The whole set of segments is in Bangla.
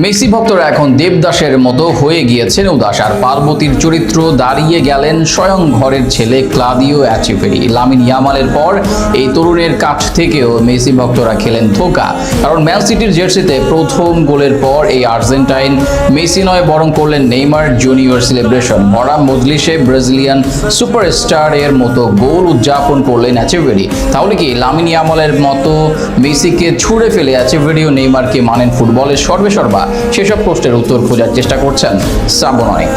মেসি ভক্তরা এখন দেবদাসের মতো হয়ে গিয়েছেন উদাস, আর পার্বতীর চরিত্র দাঁড়িয়ে গেলেন স্বয়ং ঘরের ছেলে ক্লাদিও অ্যাচিফেরি। লামিন ইয়ামালের পর এই তরুণের কাছ থেকেও মেসি ভক্তরা খেলেন ধোকা, কারণ ম্যান সিটির জার্সিতে প্রথম গোলের পর এই আর্জেন্টাইন মেসি নয়, বরং করলেন নেইমার জুনিয়র সেলিব্রেশন। ভরা মজলিসে ব্রাজিলিয়ান সুপারস্টার এর মতো গোল উদযাপন করলেন অ্যাচিভেরি তাহলে কি লামিন ইয়ামালের মতো মেসিকে ছুঁড়ে ফেলে অ্যাচিভেরি ও নেইমারকে মানেন ফুটবলের সর্বে সর্বা সেসব প্রশ্নের উত্তর খোঁজার চেষ্টা করছেন শ্রাবণ অনেক।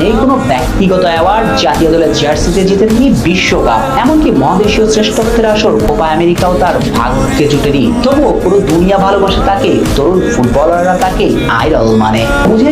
নেই কোনো ব্যক্তিগত অ্যাওয়ার্ড? জাতীয় দলের জার্সিতে জিতে তিনি বিশ্বকাপ? এমনকি মহাদেশীয় শ্রেষ্ঠত্বের আসর কোপা আমেরিকাও তার ভাগ্যে জুটেনি। তবুও পুরো দুনিয়া ভালোবাসে তাকে, তরুণ ফুটবলাররা তাকে আইডল মানে। বুঝে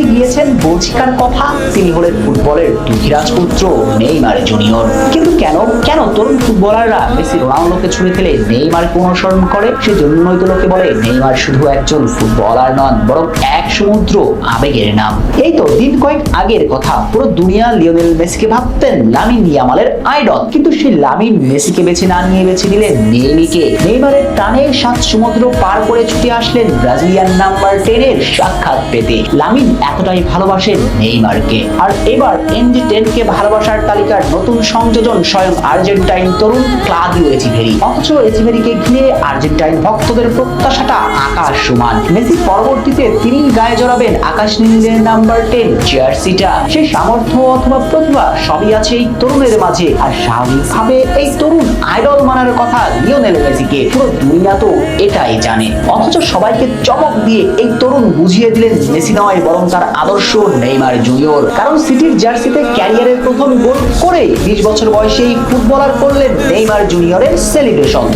বলছিকার কথা, তিনি হলেন ফুটবলের দুই রাজপুত্র, নেইমার জুনিয়র। কিন্তু কেন কেন তরুণ ফুটবলাররা মেসি রোনাল্ডোকে ছুঁড়ে ফেলে নেইমারকে অনুসরণ করে? সেজন্যই তো লোকে বলে নেইমার শুধু একজন ফুটবলার নন, বরং এক সমুদ্র আবেগের নাম। এই তো দিন কয়েক আগের কথা। পুরো দুনিয়া লিওনেল মেসিকে ভাবতেন, লামিন ইয়ামালের আইডল। কিন্তু সেই লামিন মেসিকে বেছে না নিয়ে বেছে দিলেন নেইমিকে নেইমারের টানে সাত সমুদ্র পার করে ছুটে আসলেন ব্রাজিলিয়ান নাম্বার টেন এর সাক্ষাৎ পেতে। লামিন এতটাই ভালোবাসেন নেইমারকে। আর এবার এনজি টেন কে ভালোবাসার তালিকার নতুন সংযোজন স্বয়ং আর্জেন্টাইন তরুণ ক্লাদিও এচিভেরি। অথচ এচিভেরিকে ঘিরে আর্জেন্টাইন ভক্তদের প্রত্যাশাটা আকাশ সমান মেসি পরবর্তীতে তিনি গায়ে জড়াবেন আকাশ নীলের নাম্বার টেন জার্সিটা। সেই সামর্থ্য অথবা প্রতিভা সবই আছে এই তরুণের মাঝে। আর স্বাভাবিকভাবে এই তরুণ আইডল মানার কথা লিওনেল মেসিকে পুরো দুনিয়া তো এটাই জানে। অথচ সবাইকে চমক দিয়ে এই তরুণ বুঝিয়ে দিলেন মেসি নয়, বরং তার আদর্শ নেইমার জুনিয়র। কারণ সিটির জার্সিতে ক্যারিয়ারের প্রথম গোল করে বিশ বছর বয়সে এই ফুটবলার করলেন নেইমার জুনিয়রের সেলিব্রেশন।